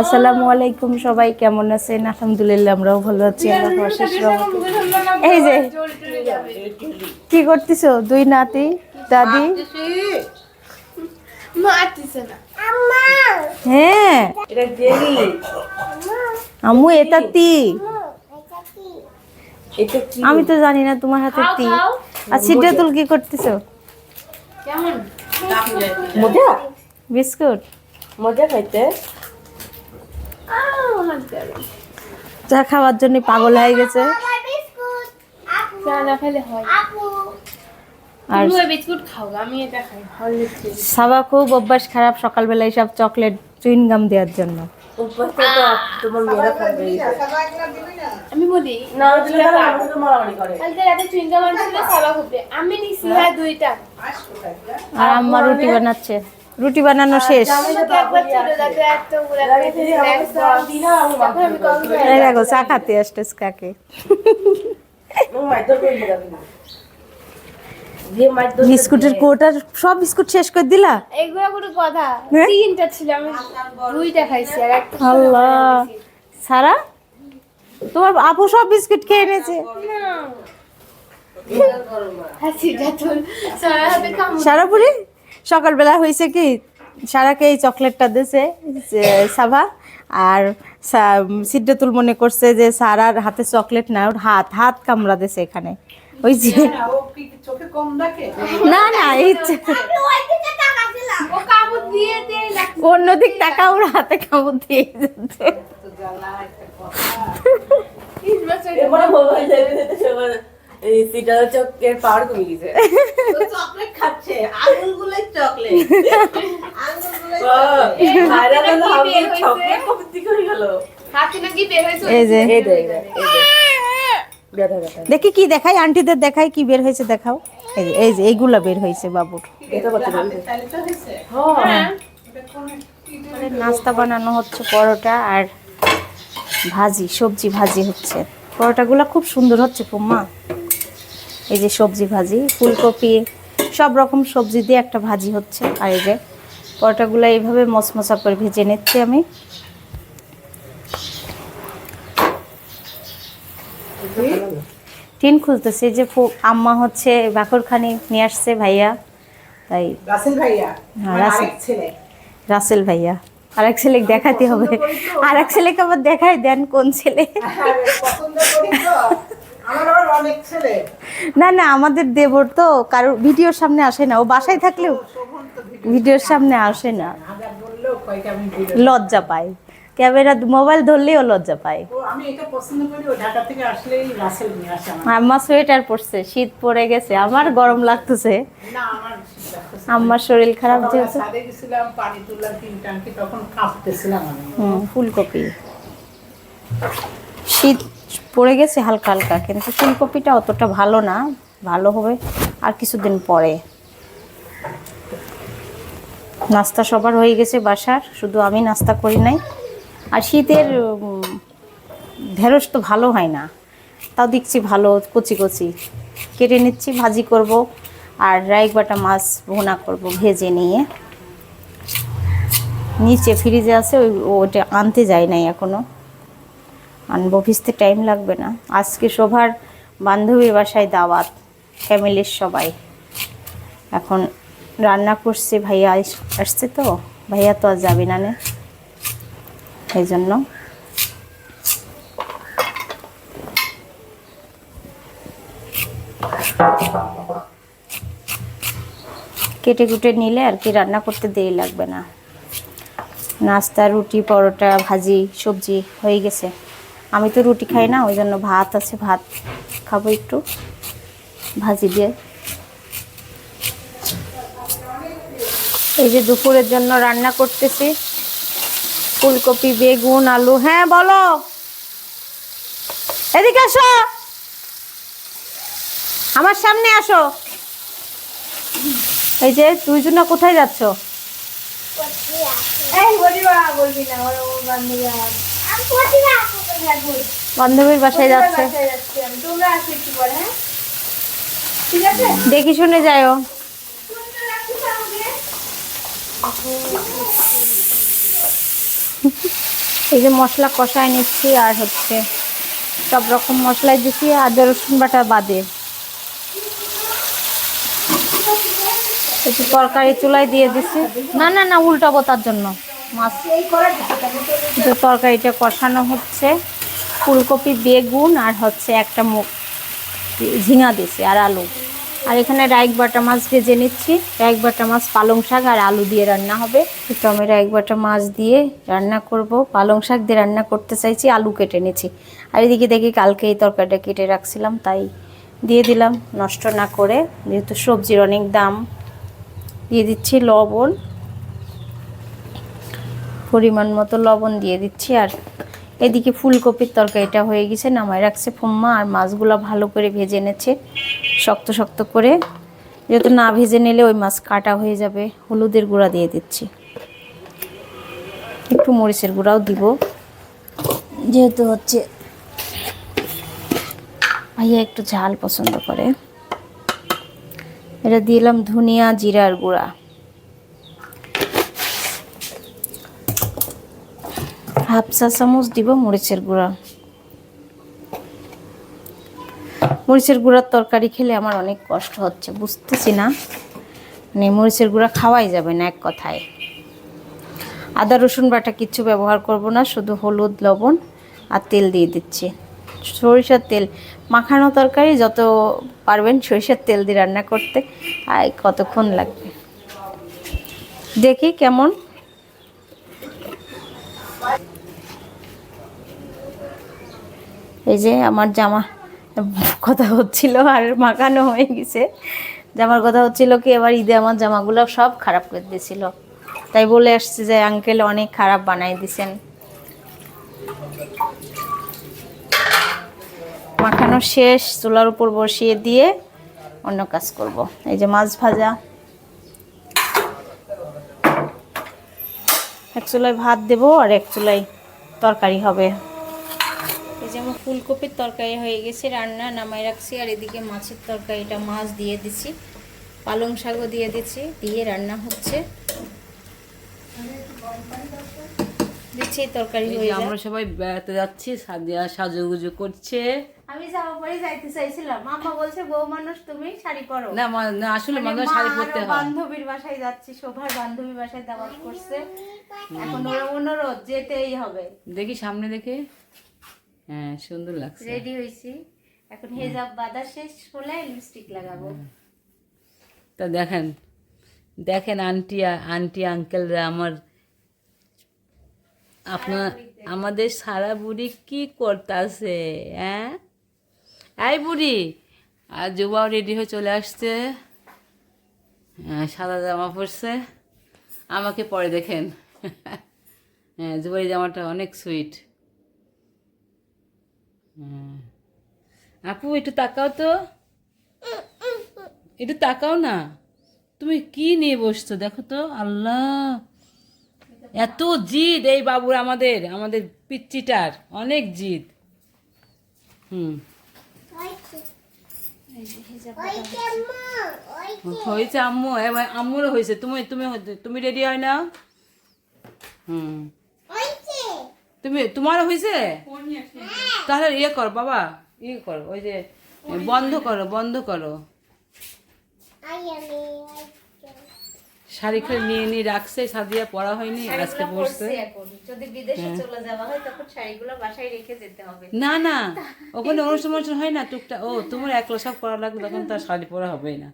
আসসালামু আলাইকুম সবাই কেমন আছেন? আলহামদুলিল্লাহ আমরাও ভালো আছি আল্লাহ অশেষ রহমতে। এই যে কি করতেছো? দুই নাতি দাদি? হ্যাঁ। আম্মু এটা তি আমি তো জানি না তোমার হাতে তি। আর সিদ্ধাতুল কি করতেছো? মজা? বিস্কুট। মজা খাইতে? চা খাওয়ার জন্য পাগল হয়ে গেছে। আর সাবা খুব অভ্যাস খারাপ সকালবেলা সব চকলেট চুইনগাম দেওয়ার জন্য। উপস্থিত তোমার মেয়েরা খাবে। আমি বলি না দিলে না আমাদের তো মারামারি করে। কালকে রাতে চুইংগাম আনছিল সাবা খুববে আমি নিছি হ্যাঁ দুইটা। আর আম্মা রুটি বানাচ্ছে। রুটি বানানো শেষ। দেখো। চা খাতে আসতেছ কাকে। বিস্কুটের কোটার সব বিস্কুট শেষ করে দিলা? এগুলো কোনো কথা। হ্যাঁ? তিনটা ছিল আমি দুইটা খাইছি আর একটা আল্লাহ। সারা? তোমার আপু সব বিস্কুট খেয়ে এনেছে সারা সারাপুরি সকালবেলা হয়েছে কি সারাকে এই চকলেটটা দিয়েছে সাভা আর সিদ্ধাতুল মনে করছে যে সারার হাতে চকলেট না ওর হাত হাত কামড়া দিছে এখানে। ওই যে না না এই যে- ও কামড় দিয়ে দিয়ে লাগছে অন্যদিক টাকা ওর হাতে কামড় দিয়ে যাচ্ছে পাওয়ার কমে গেছে চকলেট খাচ্ছে চকলেট। দেখি কি দেখাই আন্টিদের দেখাই কি বের হয়েছে দেখাও। এই যে এইগুলা বের হয়েছে বাবুর। না হ্যাঁ। নাস্তা বানানো হচ্ছে পরোটা আর ভাজি সবজি ভাজি হচ্ছে। পরোটাগুলো খুব সুন্দর হচ্ছে পুম্মা। এই যে সবজি ভাজি ফুলকপি সব রকম সবজি দিয়ে একটা ভাজি হচ্ছে। আর এই যে পরোটাগুলো এইভাবে মশমশা করে ভেজে নিচ্ছি আমি। টিন খুলতেছে যে আম্মা হচ্ছে বাকরখানি নিয়ে আসছে ভাইয়া। তাই রাসেল ভাইয়া? হ্যাঁ, আমার রাসেল। ছেলে। ভাইয়া। আরেক ছেলেকে দেখাতে হবে। আর এক ছেলেকে আবার দেখাই দেন কোন ছেলে। পছন্দ করি তো। না না আমাদের দেবর তো কারোর ভিডিওর সামনে আসে না। ও বাসায় থাকলেও ভিডিওর সামনে আসে না। লজ্জা পায়। ক্যামেরা মোবাইল ধরলেও লজ্জা পায়। আমি এটা পছন্দ করি ও ঢাকা থেকে আসলেই রাসেল নিয়ে আসে আমার আম্মা সোয়েটার পরছে শীত পড়ে গেছে আমার গরম লাগতেছে। না আমার শরীর খারাপ যেহেতু। ফুলকপি। শীত পড়ে গেছে হালকা হালকা, কিন্তু ফুলকপিটা অতটা ভালো না, ভালো হবে আর কিছুদিন পরে। নাস্তা সবার হয়ে গেছে বাসার, শুধু আমি নাস্তা করি নাই। আর শীতের ঢেঁড়স তো ভালো হয় না, তাও দেখছি ভালো, কচি কচি। কেটে নিচ্ছি, ভাজি করব, আর রাইক বাটা মাছ ভুনা করব ভেজে নিয়ে। নিচে ফ্রিজে আছে, ওই ওটা আনতে যায় নাই এখনও। আনব ভিজতে টাইম লাগবে না। আজকে শোভার বান্ধবীর বাসায় দাওয়াত, ফ্যামিলির সবাই। এখন রান্না করছে, ভাইয়া আসছে তো? ভাইয়া তো আর যাবে না নে। এই জন্য কেটে কুটে নিলে আর কি রান্না করতে দেরি লাগবে না। নাস্তা, রুটি, পরোটা, ভাজি, সবজি হয়ে গেছে। আমি তো রুটি খাই না ওই জন্য ভাত আছে, ভাত খাব একটু, ভাজি দিয়ে। এই যে দুপুরের জন্য রান্না করতেছি, ফুলকপি, বেগুন, আলু হ্যাঁ বলো। এদিকে আসো। আমার সামনে আসো। এই যে দুইজনা কোথায় যাচ্ছ? বান্ধবীর বাসায় যাচ্ছে। হ্যাঁ? দেখি শুনে যাও এই যে মশলা কষায় নিচ্ছি আর হচ্ছে সব রকম মশলাই দিচ্ছি আদা রসুন বাটা বাদে। একটু তরকারি চুলায় দিয়ে দিচ্ছি। না না না উল্টাবো তার জন্য। যে তরকারিটা কষানো হচ্ছে। ফুলকপি, বেগুন আর হচ্ছে একটা মুখ ঝিঙা দিছি আর আলু। আর এখানে রাইক বাটা মাছ ভেজে নিচ্ছি। রাইক বাটা মাছ পালং শাক আর আলু দিয়ে রান্না হবে। একটু আমি রাইক বাটা মাছ দিয়ে রান্না করব। পালং শাক দিয়ে রান্না করতে চাইছি, আলু কেটে নিচ্ছি। আর এদিকে দেখি কালকে এই তরকারিটা কেটে রাখছিলাম, তাই দিয়ে দিলাম। নষ্ট না করে, যেহেতু সবজির অনেক দাম, দিয়ে দিচ্ছি লবণ। পরিমাণ মতো লবণ দিয়ে দিচ্ছি। আর এদিকে ফুলকপির তরকারিটা হয়ে গেছে, নামায় রাখছে ফুম্মা। আর মাছগুলো ভালো করে ভেজে এনেছে শক্ত শক্ত করে। যেহেতু না ভেজে নিলে ওই মাছ কাটা হয়ে যাবে, হলুদের গুঁড়া দিয়ে দিচ্ছি। একটু মরিচের গুঁড়াও দিব। যেহেতু হচ্ছে ভাইয়া একটু ঝাল পছন্দ করে। এটা দিলাম ধনিয়া, জিরার গুঁড়া। হাফ চা চামচ দিব মরিচের গুঁড়া। মরিচের গুঁড়ার তরকারি খেলে আমার অনেক কষ্ট হচ্ছে, বুঝতেছি না। মানে মরিচের গুঁড়া খাওয়াই যাবে না এক কথায়। আদা, রসুন বাটা কিচ্ছু ব্যবহার করব না, শুধু হলুদ, লবণ আর তেল দিয়ে দিচ্ছি। সরিষার তেল, মাখানো তরকারি যত পারবেন সরিষার তেল দিয়ে রান্না করতে, আর কতক্ষণ লাগবে? দেখি কেমন এই যে আমার জামা, কথা হচ্ছিল আর মাখানো হয়ে গেছে। জামার কথা হচ্ছিল কি, এবার ঈদে আমার জামাগুলো সব খারাপ করে দিয়েছিল। তাই বলে আসছে যে আঙ্কেল অনেক খারাপ বানাই দিছেন। মাখানো শেষ, চুলার উপর বসিয়ে দিয়ে অন্য কাজ করব। এই যে মাছ ভাজা। এক চুলায় ভাত দেব আর এক চুলায় তরকারি হবে। আমার ফুলকপির তরকারি হয়ে গেছে রান্না নামাই রাখছি আর এদিকে মাছের তরকারিটা মাছ দিয়ে দিছি পালং শাকও দিয়ে দিচ্ছি দিয়ে রান্না হচ্ছে। দিচ্ছি তরকারি হয়ে আমরা সবাই বেড়াতে যাচ্ছি সাদিয়া সাজুগুজু করছে। আমি জামা পরে যাইতে চাইছিলাম। মামা বলছে বউ মানুষ তুমি শাড়ি পরো। না আসলে মানে মানুষ শাড়ি পরতে হয়। বান্ধবীর বাসায় যাচ্ছি শোভার বান্ধবীর বাসায় দাওয়াত করছে। এখন ওরা অনুরোধ যেতেই হবে। দেখি সামনে দেখে। হ্যাঁ সুন্দর লাগছে। রেডি হয়েছি। এখন হেজাব বাঁধা শেষ হলে লিপস্টিক লাগাবো। তা দেখেন দেখেন আন্টি আন্টি আঙ্কেলরা আমার আপনার আমাদের সারা বুড়ি কি করতেছে হ্যাঁ? এই বুড়ি আর যুবাও রেডি হয়ে চলে আসছে। সাদা জামা পরছে। আমাকে পরে দেখেন। হ্যাঁ যুবার জামাটা অনেক সুইট আপু, একটু তাকাও তো। একটু তাকাও না। তুমি কি নিয়ে বসছো? দেখো তো, আল্লাহ। এত জিদ এই বাবুর আমাদের আমাদের পিচ্চিটার। অনেক জিদ। হুম। হয়েছে আম্মু আম্মুরও হয়েছে। তুমি তুমি তুমি রেডি হয় না হুম। তুমি তোমারও হয়েছে তাহলে ইয়ে কর বাবা ইয়ে কর ওই যে বন্ধ করো। বন্ধ করো। শাড়ি খালি নিয়ে নিয়ে রাখছে সাদিয়া পরা হয়নি আজকে পড়ছে যদি বিদেশে চলে যাওয়া হয় তখন শাড়িগুলো বাসায় রেখে যেতে হবে। না না ওখানে অনুষ্ঠান অনুষ্ঠান হয় না টুকটা ও তোমার একলা সব করা লাগবে তখন তার শাড়ি পরা হবেই না।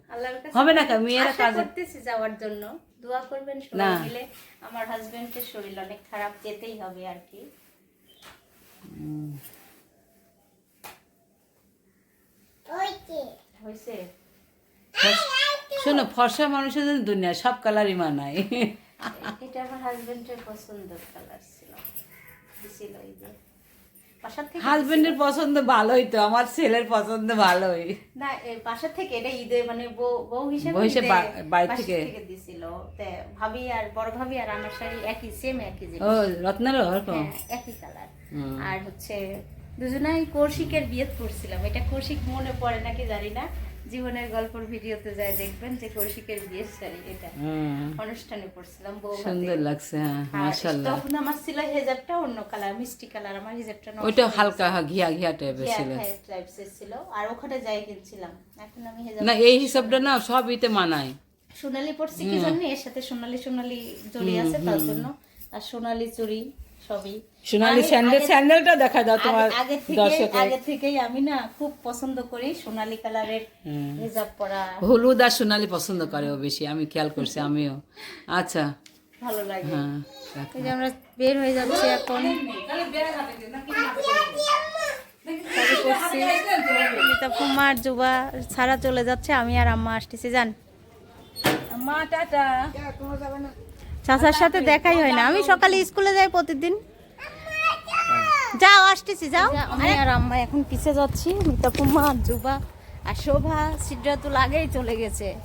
হবে না মেয়েরা কাজ কাজে করতেছি যাওয়ার জন্য। দোয়া করবেন সবাই মিলে। আমার হাজবেন্ডের শরীর অনেক খারাপ যেতেই হবে আর কি। হয়েছে। শোনো ফর্সা মানুষের জন্য দুনিয়া সব কালারই মানায়। এটা আমার হাজবেন্ডের পছন্দের কালার ছিল। ছিল এই যে। বাসার থেকে হাজবেন্ডের পছন্দ ভালোই তো আমার ছেলের পছন্দ ভালোই। না বাসার থেকে এটা ঈদে মানে বউ হিসেবে বউ হিসেবে বাড়ি থেকে? দিছিল। তে ভাবি আর বড় ভাবি আর আমার শাড়ি একই সেম একই জিনিস। ও রত্নার ওরকম? হ্যাঁ, একই কালার আর হচ্ছে দুজনাই কৌশিকের বিয়ে করছিলাম এটা কৌশিক মনে পড়ে নাকি জানি না। জীবনের গল্পের ভিডিওতে যায় দেখবেন যে কৌশিকের বিয়ের শাড়ি এটা। অনুষ্ঠানে পড়ছিলাম বউ সুন্দর লাগছে হ্যাঁ মাশাল্লাহ তখন আমার ছিল হেজাবটা অন্য কালার মিষ্টি কালার আমার হেজাবটা ওইটা হালকা ঘিয়া ঘিয়া টাইপের ছিল। types ছিল। আর ওখানে যাই কিনছিলাম। এখন আমি হেজাব না এই হিসাবটা না সবইতে মানায়। সোনালি পড়ছি কি জন্য এর সাথে সোনালি সোনালি জড়ি আছে তার জন্য। আর সোনালি চুড়ি সবই। সোনালি স্যান্ডেল স্যান্ডেলটা দেখা দাও তোমার আগে- দর্শকের। থেকেই আমি না খুব পছন্দ করি সোনালি কালারের হিজাব পরা। হলুদ আর সোনালি পছন্দ করে ও বেশি আমি খেয়াল করছি আমিও। আচ্ছা। ভালো লাগে। হ্যাঁ এই আমরা বের হয়ে যাচ্ছি এখন। যুবা ছাড়া চলে যাচ্ছে আমি আর আম্মা আসতেছি যান। মা টাটা। চাচার সাথে দেখাই হয় না। আমি সকালে স্কুলে যাই প্রতিদিন। যাও আসতেছি যাও। আমি আর। আম্মা এখন পিছে যাচ্ছি? মিতা কুমার যুবা আর শোভা সিদ্ধাতুল আগেই চলে গেছে।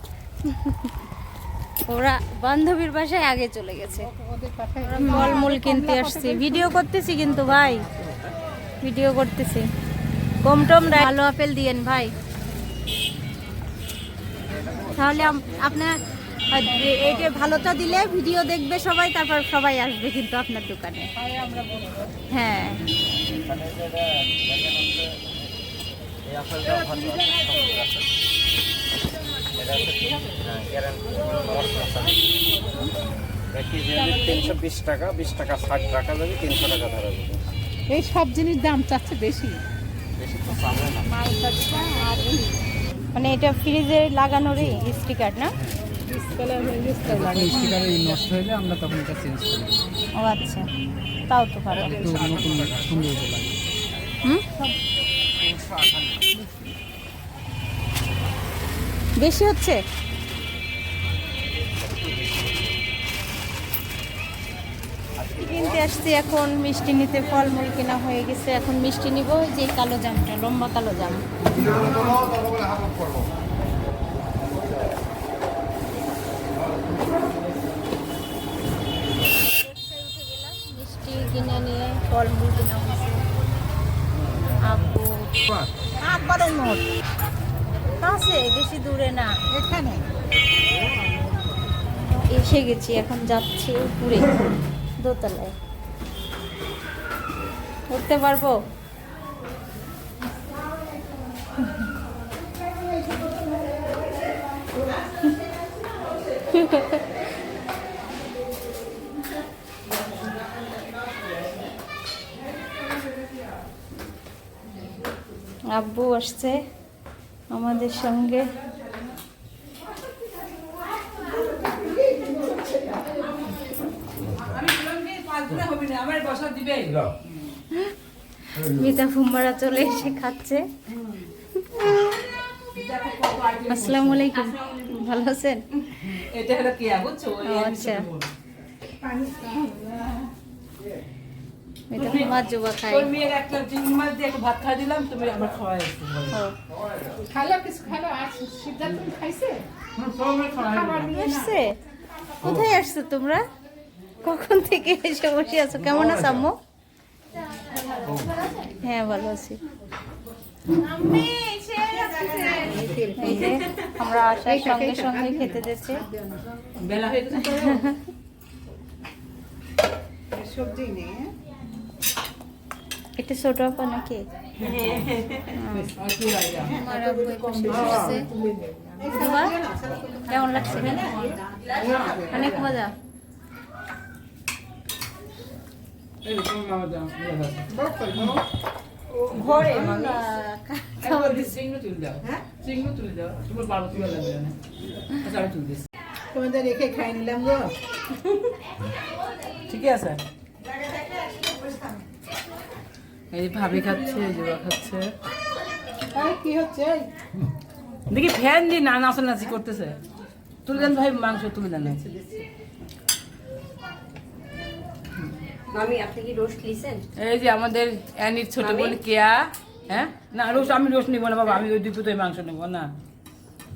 ওরা বান্ধবীর বাসায় আগে চলে গেছে। ফলমূল কিনতে আসছি। ভিডিও করতেছি কিন্তু ভাই। ভিডিও করতেছি। কম টম রা- ভালো আপেল দিয়েন ভাই। তাহলে আপনার এটা ভালোটা দিলে ভিডিও দেখবে সবাই তারপর সবাই আসবে কিন্তু আপনার দোকানে। হ্যাঁ। তিনশো বিশ টাকা বিশ টাকা ষাট টাকা যাবে তিনশো টাকা ধরা যাবে এই সব জিনিস দাম চাচ্ছে বেশি। মানে এটা ফ্রিজে লাগানোরই স্টিকার না? স্টিকারে নষ্ট হলে আমরা তখন এটা চেঞ্জ করি ও আচ্ছা তাও তো ভালো। একটু নতুন সুন্দর লাগে। হুম? বেশি হচ্ছে? কিনতে আসছি এখন মিষ্টি নিতে ফলমূল কেনা হয়ে গেছে। এখন মিষ্টি নিব যে কালো জামটা লম্বা কালো জাম মিষ্টি কিনে নিয়ে ফলমূল কিনা কাছে, বেশি দূরে না, এখানে। এসে গেছি, এখন যাচ্ছি উপরে, দোতলায়। উঠতে পারব? আসছে আমাদের সঙ্গে। আমার বসা দিবে। মিতা ফুম্বারা চলে এসে খাচ্ছে। আসসালামু আলাইকুম। ভালো আছেন? এটা হলো কি বুঝছ? আচ্ছা। মিতা ফুম্বার জুবা খাই। তোর মেয়ের একটা চিংড়ি মাছ দিয়ে ভাত খাই দিলাম তুমি আবার খাওয়াই খালো কিছু খালো? আর সিদ্ধার্থ খাইছে? খাবার নিয়ে না? আসছে কোথায় আসছো তোমরা? কখন থেকে এসে বসে আছো? কেমন আছো আম্মু? হ্যাঁ ভালো আছি। আমরা আসার সঙ্গে সঙ্গে খেতে দিচ্ছে বেলা হয়ে গেছে সবজি নেই একটু ছোট আপা নাকি? কেমন লাগছে? অনেক মজা। ঘরে একবার চিংড়ি তুলে দাও। হ্যাঁ চিংড়ি তুলে দাও। তোমার বাবা তুলে দেবে না। আচ্ছা তোমাদের রেখে খাই নিলাম গো। ঠিক আছে? এই যে ভাবি খাচ্ছে জোয়া খাচ্ছে। আরে কি হচ্ছে? দেখি ফ্যান দিয়ে না নাচানাচি করতেছে। তুলে দেন ভাই মাংস তুলে দেন। রোস্ট এই যে আমাদের অ্যানির ছোট বোন কেয়া হ্যাঁ? না রোজ আমি রোজ নিবো না বাবা আমি ওই দুপুরে মাংস নেব না।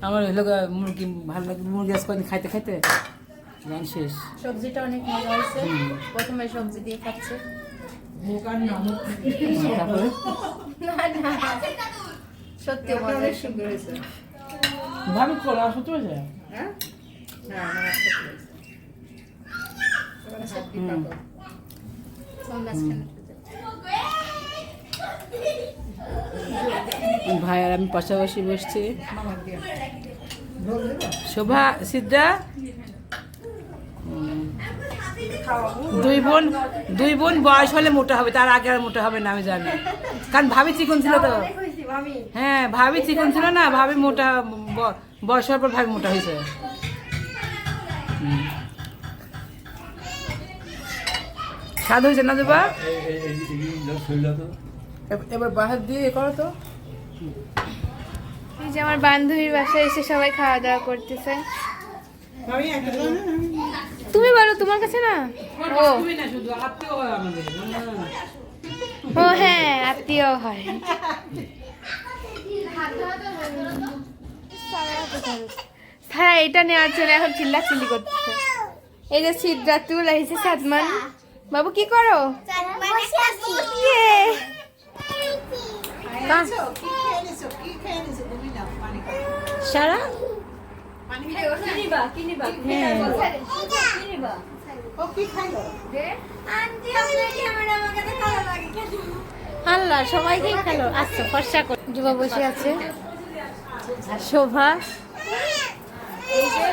আমার হলো মুরগি ভালো লাগে মুরগি আজ কদিন খাইতে খাইতে? গান শেষ। সবজিটা অনেক মজা হয়েছে। প্রথমে সবজি দিয়ে খাচ্ছে। সত্যি অনেক সুন্দর হয়েছে। ভাবি হ্যাঁ? ভাই আর আমি পাশাপাশি বসছি? শোভা সিদ্ধা? দুই বোন দুই বোন বয়স হলে মোটা হবে, তার আগে আর মোটা হবে না, আমি জানি। কারণ ভাবি চিকন ছিল তো। হ্যাঁ ভাবি চিকন ছিল না, ভাবি মোটা বয়স হওয়ার পর ভাবি মোটা হয়েছে। স্বাদ হয়েছে না দেবা এবার বাহার দিয়ে করো তো। এই যে আমার বান্ধবীর বাসায় এসে সবাই খাওয়া দাওয়া করতেছে। তুমি বলো তোমার কাছে না? ও। তুমি না শুধু আত্মীয় হয় আমাদের ও হ্যাঁ আত্মীয় হয়। হ্যাঁ এটা নেওয়ার জন্য এখন চিল্লা চিল্লি করতেছে। এই যে সিদ্ধাতুল এসে সাদমান। বাবু কি করো? আল্লাহ সবাইকেই খেলো আচ্ছা ফর্সা করে। যুবা বসে আছে। শোভা? এই যে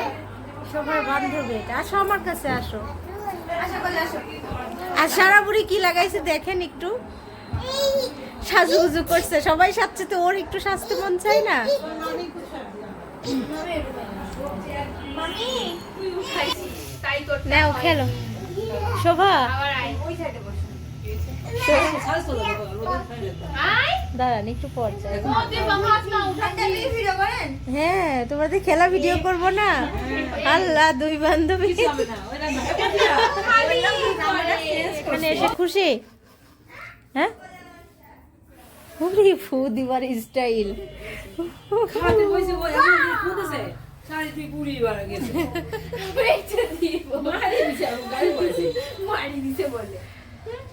শোভার বান্ধবী এটা। আসো আমার কাছে আসো। আর সারা বুড়ি কি লাগাইছে দেখেন একটু। সাজুগুজু করছে। সবাই সাজছে তো ওর একটু সাজতে মন চাই না? নাও খেলো। শোভা। দাঁড়ান একটু পর। হ্যাঁ তোমাদের খেলা ভিডিও করব না? আল্লাহ দুই বান্ধবী। এসে খুশি? হ্যাঁ? ফু দিবার স্টাইল শাড়ি তুই পুরি বাড়া গেছে। মারি দিছে গাড়ি বলেছে মারি দিছে বলে।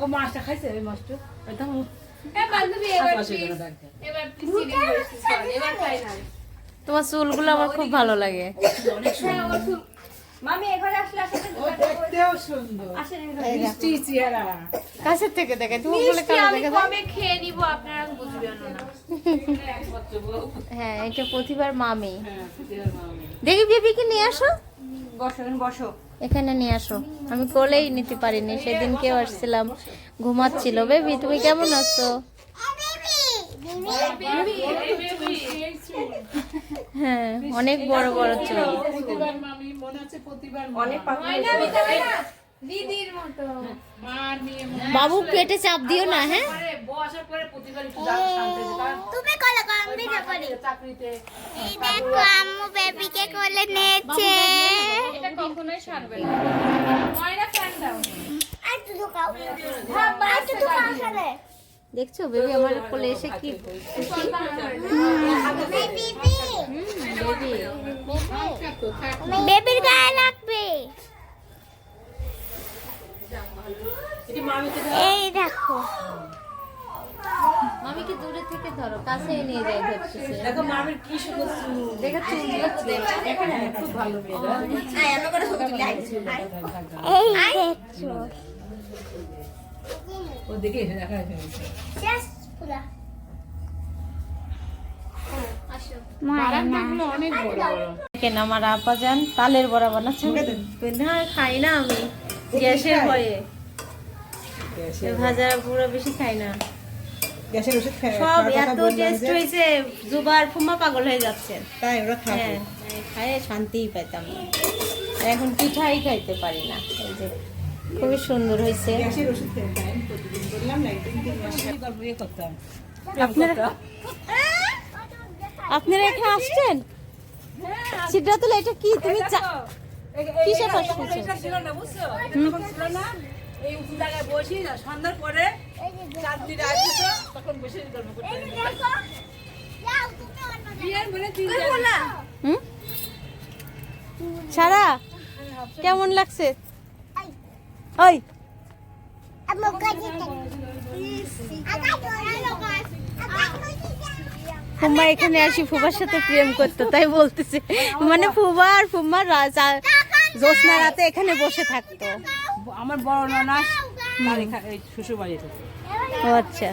ও মাছটা খাইছে ওই মাছটা। একদম তোমার চুলগুলো আমার খুব ভালো লাগে। দেখতেও সুন্দর। মিষ্টি চেহারা। কাছের থেকে দেখে তুমি বলে কালো দেখে দাও। খেয়ে নিব আপনারা বুঝবেন না। হ্যাঁ এটা প্রতিবার মামি। দেখি বেবিকে নিয়ে আসো। বসো এখানে নিয়ে আসো। আমি কোলেই নিতে পারিনি সেদিন কেউ আসছিলাম ঘুমাচ্ছিল। বেবি তুমি কেমন আছো? হ্যাঁ অনেক বড় বড় চুল প্রতিবার মামি মনে আছে প্রতিবার অনেক দিদির মতো। মার নিয়ে বাবু পেটে চাপ দিও না হ্যাঁ? বসার পরে প্রতিবার একটু যাবে শান্তি কারণ তুমি কলে আমি ভিডিও করি চাকরিতে এই দেখো আম্মু বেবিকে কোলে নিয়েছে। এটা কখনোই ছাড়বে না। ময়না ফ্যান দাও। আর তুই খাও। আর তুই খাও দেখছ? বেবি আমার কোলে এসে কি বেবি বেবি বেবির গায়ে লাগবে। এই দেখো। মামিকে দূরে থেকে ধরো কাছে নিয়ে যাই দেখো মামির কি সুন্দর দেখো চুলগুলো তো দেখো। খুব ভালো মেয়ে এই দেখছ পুরা বারান্দাগুলো অনেক বড় বড় আমার আপা যান তালের বড়া বানাচ্ছেন না খাই না আমি গ্যাসের ভয়ে। ভাজা পুরো বেশি খাই না। গ্যাসের ওষুধ খায় সব এত টেস্ট হয়েছে জুবার ফুমা পাগল হয়ে যাচ্ছে। তাই ওরা খায় হ্যাঁ খায় শান্তিই আর এখন পিঠাই খাইতে পারি না এই যে। খুবই সুন্দর হয়েছে। আপনারা আপনারা এখানে আসছেন? সিদ্ধাতুল এটা কি? তুমি করছ? মানে তিন হুম? সারা কেমন লাগছে? ওই। ফুম্মা এখানে আসি ফুবার সাথে প্রেম করতো তাই বলতেছে। মানে ফুবা আর ফুম্মা রাজা জ্যোৎস্না রাতে এখানে বসে থাকতো। আমার বড় নানাস এখা- শ্বশুর বাড়িতে ও আচ্ছা।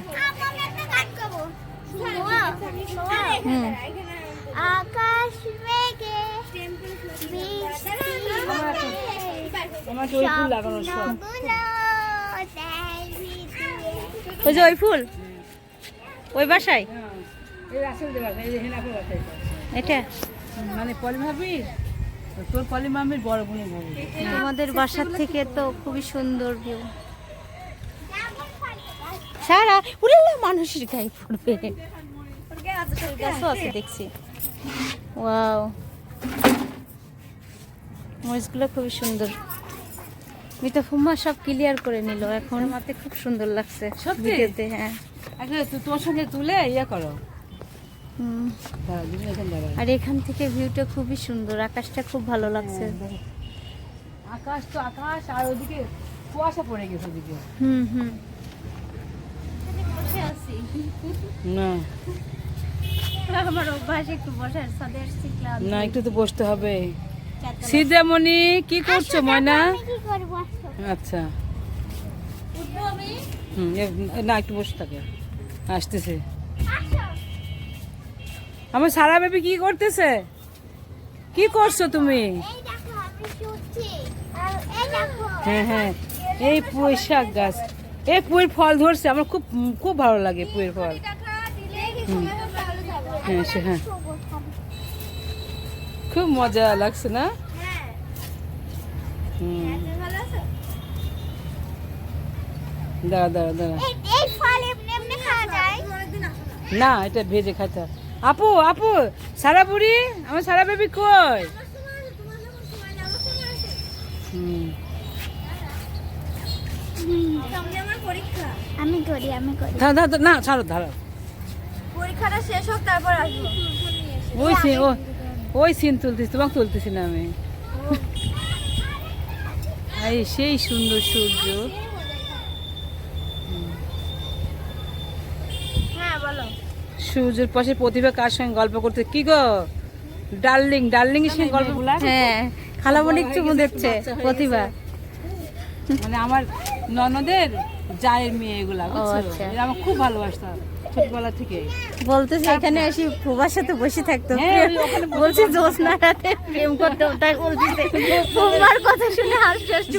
আকাশ মেঘে আমার ওই ফুল লাগানো সব। ওই যে ওই ফুল? ওই বাসায়? এই রাসেল দেওয়ার এই যে হেনাফের বাসায় এটা? মানে পলি ভাবির তোর পলিমামির বড় বোনের ভাবি তোমাদের বাসার থেকে তো খুবই সুন্দর ভিউ সারা উড়ে মানুষের গায়ে পড়বে। গাছও আছে দেখছি। ওয়াও। মরিচগুলো খুবই সুন্দর। মিতা ফুম্মা সব ক্লিয়ার করে নিল। এখন মাতে খুব সুন্দর লাগছে সত্যি? ভিডিওতে হ্যাঁ। আচ্ছা তো তোর সঙ্গে তুলে ইয়ে করো। দাঁড়া আর এখান থেকে ভিউটা খুবই সুন্দর আকাশটা খুব ভালো লাগছে। আকাশ তো আকাশ আর ওদিকে কুয়াশা পড়ে গেছে ওদিকে। হুম হুম। বসে আছি। না। আমার অভ্যাস একটু বসার আসছি না একটু তো বসতে হবে। সিদ্রামণি কি করছ ময়না? আচ্ছা। হুম না একটু বসে থাকে। আসতেছে। আমার সারা বেবি কি করতেছে? কি করছ তুমি? হ্যাঁ হ্যাঁ। এই পুঁই শাক গাছ। এই পুঁয়ের ফল ধরছে আমার খুব খুব ভালো লাগে পুঁয়ের ফল। হ্যাঁ হ্যাঁ। খুব মজা লাগছে না? দাঁড়া দাঁড়া দাঁড়া। এই এই ফল এমনি এমনি খাওয়া যায়? না এটা ভেজে খাইতে আপু আপু সারা বুড়ি আমার সারা বেবি কই? আমি করি আমি করি। দাঁড়া দাঁড়া দাঁড়া, না ছাড়ো দাঁড়া পরীক্ষাটা শেষ হোক তারপর আসব। ওই ও ওই সিন তুলতেছি তোমাকে তুলতেছি না আমি। এই সেই সুন্দর সূর্য। হ্যাঁ সূর্যের পাশে প্রতিভা কার সঙ্গে গল্প করতে? কি গো? ডার্লিং ডার্লিং এর সঙ্গে গল্প হ্যাঁ খালামণি চুমু দিচ্ছে প্রতিভা। মানে আমার ননদের জায়ের মেয়ে এগুলা বুঝছ? আচ্ছা। আমার খুব ভালোবাসতাম ছোটবেলা থেকে। বলতেছে এখানে এসে ফুবার সাথে বসে থাকতো। হ্যাঁ, বলছি জ্যোৎস্না রাতে প্রেম করতে ওটাই বলতেছে। ফুম্মার কথা শুনে হাসতে হাসতে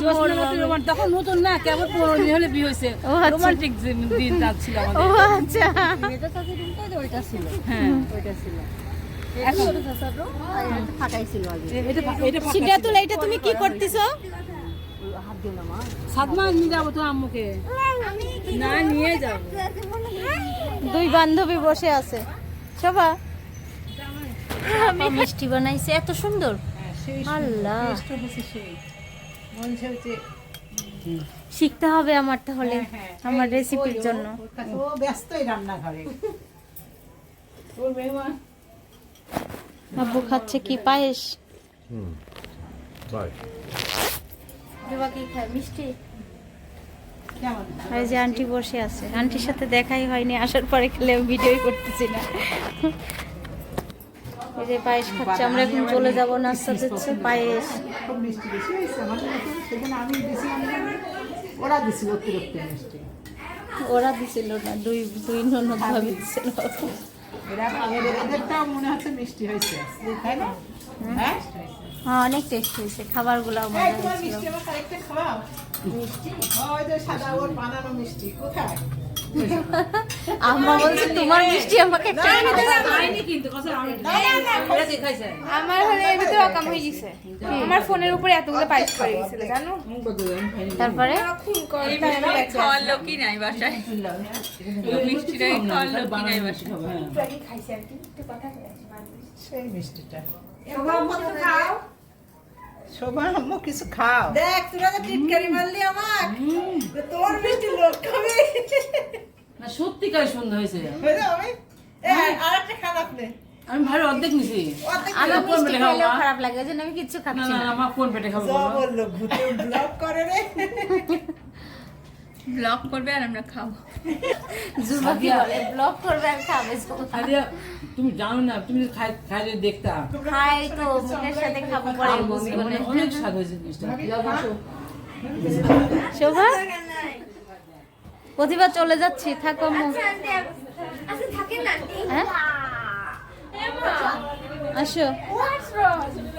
রোমান- তখন নতুন না কেমন পনেরো দিন হলে বিয়ে হয়েছে। ও আচ্ছা। রোমান্টিক দিন যাচ্ছিল ও আচ্ছা। হ্যাঁ। ওইটা ছিল। ফা- এটা ছিল। এটা তুমি কি করতেছো? সাতমা নিয়ে যাব তো আম্মুকে। না নিয়ে যাব। দুই বান্ধবী বসে আছে। শোভা। আপা মিষ্টি বানাইছে এত সুন্দর। আল্লাহ। শিখতে হবে আমার তাহলে আমার রেসিপির জন্য। ও ব্যস্তই রান্নাঘরে আব্বু খাচ্ছে কি পায়েস? জুবা কি খায় মিষ্টি? এই যে আন্টি বসে আছে। আন্টির সাথে দেখাই হয়নি আসার পরে খেলে আমি ভিডিওই করতেছি না। এই যে পায়েস খাচ্ছে আমরা এখন চলে যাব নাস্তা দিচ্ছে পায়েস। ওরা দিছিল অতিরিক্ত মিষ্টি। ওরা দিছিল না দুই দুই ননদ ভাবি দিছিল। হ্যাঁ? হ্যাঁ অনেক টেস্ট হয়েছে খাবারগুলো এই মজা হয়েছিল মিষ্টি আম্মা বলছে তোমার মিষ্টি আমাকে আমার হলে এর ভিতরে অকাম হয়ে গেছে। আমার ফোনের উপরে এতগুলো পাইস করে গেছিল জানো? তারপরে। খাওয়ার লোকই নাই বাসায়? মিষ্টিটাই খাওয়ার লোকই নাই বাসায়? সেই মিষ্টিটা। শোভা আম্মু কিছু খাও? দেখ তোরা তো টিটকারি মারলি আমার তোর মিষ্টি লোক খাবে। না সত্যিকার সুন্দর হয়েছে আমি খান আপনি আমি ভালো অর্ধেক নিছি আমার কোন মিষ্টি খাব খারাপ লাগে ওই জন্য আমি কিচ্ছু খাচ্ছি না আমার কোন পেটে খাব বলল ব্লক করে রে ব্লগ করবে আর আমরা খাব জুবা কি বলে ব্লক করবে আর খাবে জুবা। আরে তুমি জানো না তুমি খাই খাইলে দেখতা খাই তো মুখের সাথে খাব পরে মানে অনেক স্বাদ হয়েছে জিনিসটা শোভা প্রতিভা চলে যাচ্ছি থাকো। আচ্ছা থাকেন না হ্যাঁ? আসো।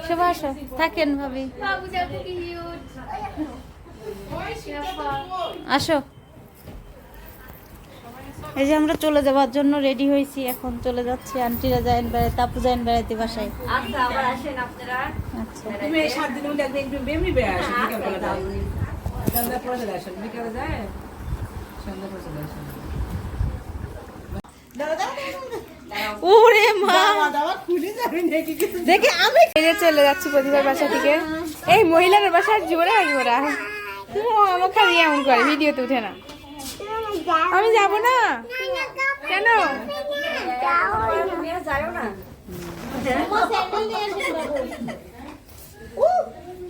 শোভা আসো। থাকেন ভাবি। আসো। এই যে আমরা চলে যাওয়ার জন্য রেডি হয়েছি এখন চলে যাচ্ছি আন্টিরা যায়েন বেড়াইতে আপু যায়েন বেড়াইতে বাসায়। আচ্ছা ওরে মা। দেখে আমি ফিরে চলে যাচ্ছি বাসা থেকে। এই মহিলার বাসার জোরে আসব না আমার খালি এমন করে ভিডিওতে উঠে না। আমি যাব না? কেন?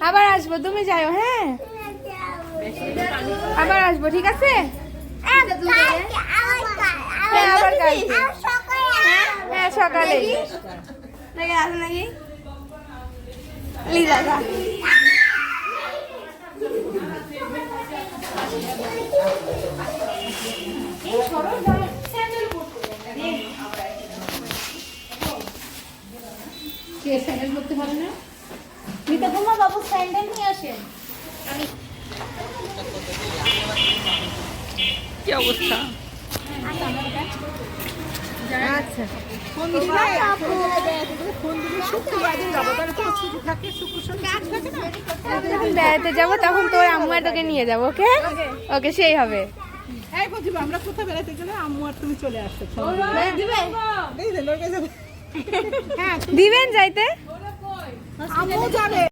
আবার আসব তুমি যাও হ্যাঁ? আবার আসব ঠিক আছে? হ্যাঁ সকালে আসো নাকি লিজা কে স্যান্ডেল করতে পারে না মিতা কুমা বাবু স্যান্ডেল নিয়ে আসেন কি অবস্থা? আচ্ছা। বেড়াতে যাব তখন তোর আম্মু আর তোকে নিয়ে যাব ওকে? ওকে সেই হবে। এই প্রতিভা আমরা কোথায় বেড়াতে গেলে আম্মু আর তুমি চলে আসছো দিবেন যাইতে? আম্মু যাবে।